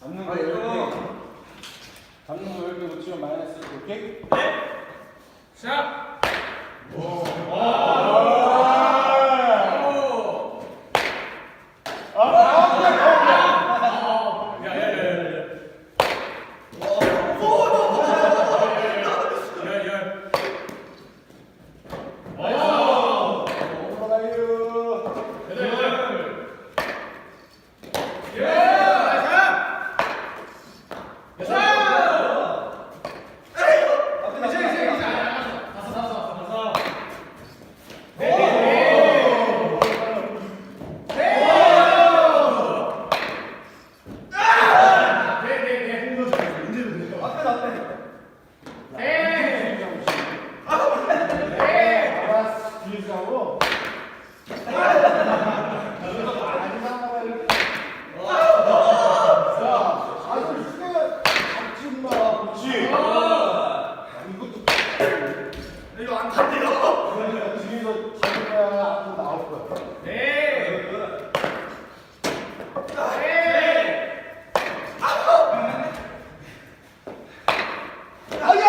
잡는 아, 거 열고 잡는 거 열고 붙이면 마이너스 오케이? 네. 샷. 오. 아. 오. 오. 오. 오. 오. 이거 안 탄대요. 뒤에서 잡을 거야, 나올 거야. 네. 네. 네. 아우. 아유.